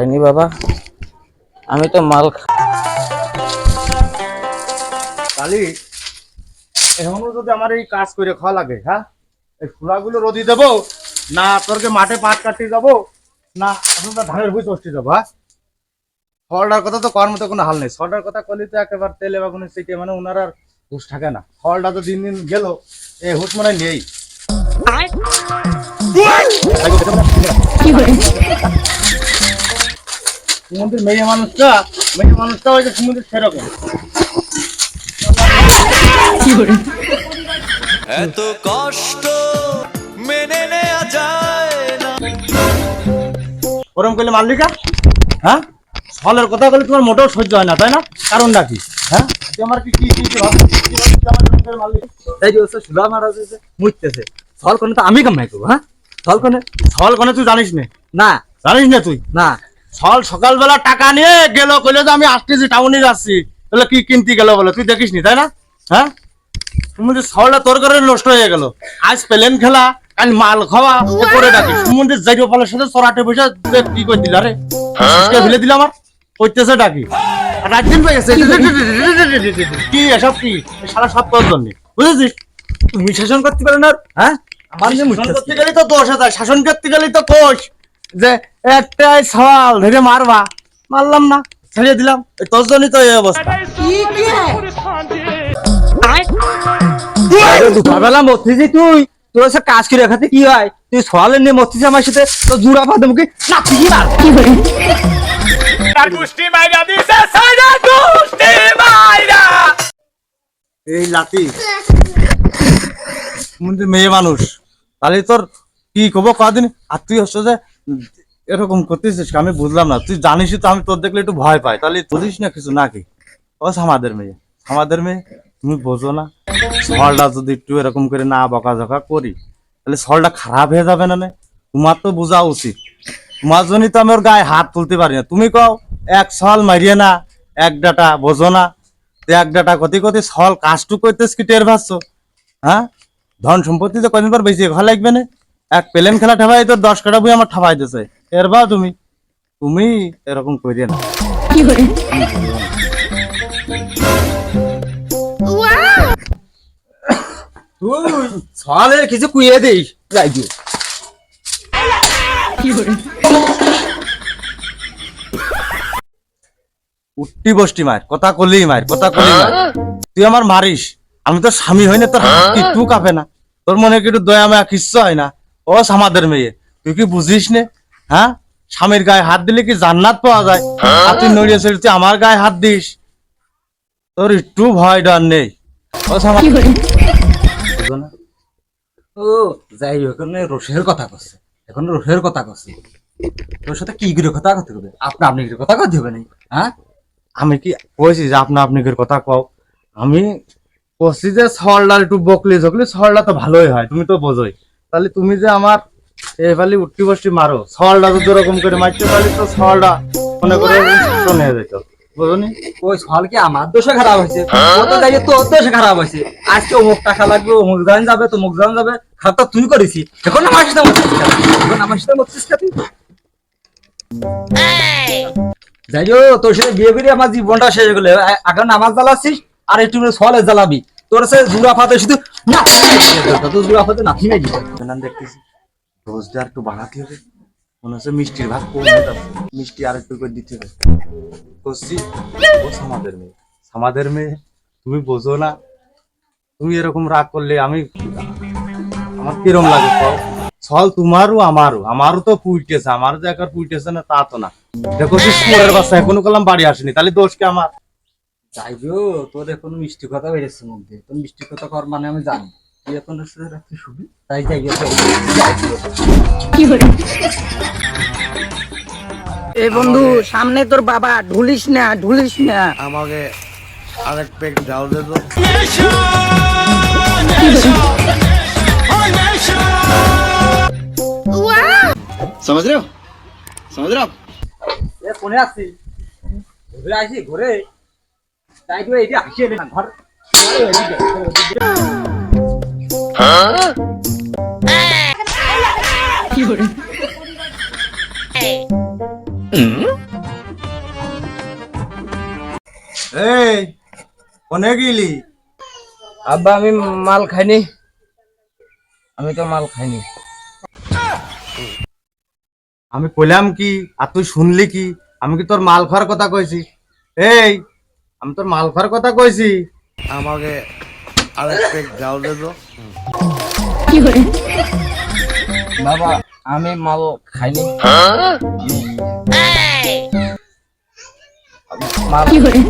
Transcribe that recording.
খাইনি বাবা। আমি তো মাল খা- কালি এখনও যদি আমার এই কাজ করে খাওয়া লাগে হ্যাঁ? এই ফুলাগুলো রোদি দেবো না তোরকে মাঠে পাট কাটতে যাব না এখন তো ধানের ভুই চষ্টি যাব হ্যাঁ? ফলটার কথা তো করার মতো কোনো হাল নেই। ফলটার কথা করলে তো একেবারে তেলে বাগুনে শিখে মানে ওনার আর হুশ থাকে না। ফলটা তো দিন দিন গেল এ হুশ মনে নেই। সুমন্দির মেয়ে মানুষটা মেয়ে মানুষটা ওই যে সুমন্দির সেরকম। এত কষ্ট মেনে নেওয়া যায় না। ওরম করলে মাল্লিকা? হ্যাঁ? ফলের কথা বলে তোমার মোটেও সহ্য হয় না তাই না? কারণটা কি? হ্যাঁ? তুই আমার কি কি কি এই যে সুধা মারাজ হচ্ছে মুইতেছে ফল কোনে তো আমি কামাই করব হ্যাঁ? ফল কোনে ফল কোনে তুই জানিস নে? না। জানিস না তুই? না। ফল সকালবেলা টাকা নিয়ে গেল কইলে যে আমি আসতেছি টাউনে যাচ্ছি। তাহলে কি কিনতে গেল বলে তুই দেখিস নি তাই না? হ্যাঁ? সুমন্দির ফলটা তোর করে নষ্ট হয়ে গেল। আজ প্লেন খেলা কাল মাল খাওয়া করে ডাকিস। সুমন্দির জাইরো ফলের সাথে চড়াটে বসে কি করে দিল রে কে ফেলে দিল আমার কইতেছে ডাকি। আর রাত দিন পেয়ে কি এসব কি? সারা সব তোর জন্য বুঝেছিস? তুমি শাসন করতে পারো না হ্যাঁ? আমার শাসন করতে গেলেই তো দোষ আছে শাসন করতে গেলেই তো কোষ যে একটাই সওয়াল ধরে মারবা। মারলাম না ছেড়ে দিলাম। এই তোর জন্যই তো এই অবস্থা। দুপুরবেলা মরতেছি তুই। তোর সাথে কাজ করে খাতে কি হয়? তুই সওয়ালে নিয়ে মরতেছি আমার সাথে তো জুড়া মুখে না তুই মার? এই লাতি মেয়ে মানুষ। তাহলে তোর কি কব কদিন? আর তুই হচ্ছে যে এরকম করতেছিস আমি বুঝলাম না। তুই জানিসই তো, আমি তোর দেখলে একটু ভয় পাই। তাহলে বুঝিস না কিছু নাকি? ও আমাদের মেয়ে। আমাদের মেয়ে? তুমি বোঝো না। সলটা যদি একটু এরকম করে না বকাঝকা করি, তাহলে সলটা খারাপ হয়ে যাবে না তোমার তো বোঝা উচিত। তোমার জন্যই তো আমি ওর গায়ে হাত তুলতে পারি না। তুমি কও, এক সল মারিয়ে না, এক ডাটা বোঝো না। এক ডাটা কতি কতি সল কাজটু করতেছ কি টের পাচ্ছ? হ্যাঁ? ধন সম্পত্তি তো কদিন পর বেশি ঘর লাগবে না? এক প্লেন খেলা ঠাপাই তো দশ কাটা বই আমার ঠাপাই দিছে। এর বা তুমি। তুমি এরকম করিয়ে না। তুই কিছু কুইয়ে উঠতি বসটি মার কথা কলেই মার কথা মার। তুই আমার মারিস। আমি তো স্বামী হই না তোর কি একটু কাঁপে না। তোর মনে কি একটু দয়া মায়া কিচ্ছু হয় না। ও আমাদের মেয়ে। তুই কি বুঝিস নে? হ্যাঁ? স্বামীর গায়ে হাত দিলে কি জান্নাত পাওয়া যায়? আর তুই নড়িয়ে চড়ে তুই আমার গায়ে হাত দিস? তোর একটু ভয় ডর নেই। ও যাই হোক এখন রসের কথা করছে। এখন রসের কথা করছে। তোর সাথে কি করে কথা করতে হবে? আপনা আপনি করে কথা করতে হবে না হ্যাঁ? আমি কি কইছি যে আপনা আপনি করে কথা কও? আমি কইছি যে সরলা একটু বকলি ঝকলি সরলা তো ভালোই হয় তুমি তো বোঝোই। তাহলে তুমি যে আমার এভাবে উঠতি বসটি মারো সরলা তো যেরকম করে মারতে পারলি তো সরলা মনে করে শুনে যেত। বুঝনি? ওই ফল কি আমার? দোষে খারাপ হয়েছে। ও তো যাই দোষে খারাপ হয়েছে। আজকে যাবে, তমুক জান যাবে। খারাপ তো তুই করেছি। এখন আমার সাথে মরছিস এখন আমার সাথে মরছিস? যাই তোর সাথে বিয়ে করে আমার জীবনটা শেষ হয়ে গেলো। এখন নামাজ জ্বালাচ্ছিস, আর একটু ফলে জ্বালাবি। তোর সে জুড়া শুধু না তোর জুড়া ফাতে না ফিনে দিতে নাম দেখতেছি। রোজটা বাড়াতে হবে, মনে হচ্ছে মিষ্টির ভাগ মিষ্টি আর একটু করে দিতে হবে। ও মেয়ে। মেয়ে, তুমি বোঝো না। তুমি এরকম রাগ করলে আমি আমার কিরম লাগে কও? ছল তোমারও আমারও। আমারও তো পুইটেছে আমারও যে একবার পুইটেছে না, তা তো না। দেখো শুয়ারের বাচ্চা, এখনও কলাম বাড়ি আসেনি, তাহলে দোষ কি আমার? যাই গো তোর এখন মিষ্টি কথা বেড়েছে মুখ দিয়ে তোর মিষ্টি কথা কর মানে আমি জানি তুই এখন হচ্ছে রাত্রে শুবি তাই যাই গেছে এ বন্ধু সামনে তোর বাবা ঢুলিস না ঢুলিস না আমাকে আরেক পেক ডাল দে তো समझ रहे हो समझ रहे हो आप এ কোনে আসছি ঘুরে আসি ঘুরে এই গেলি আব্বা আমি মাল খাইনি আমি তো মাল খাইনি আমি কইলাম কি আর তুই শুনলি কি আমি কি তোর মাল খাওয়ার কথা কইছি এই আমি তোর মাল খাওয়ার কথা কইছি। আমাকে আরেক পেক যাও দে তো। বাবা আমি মাল খাইনি। মাল খাইনি।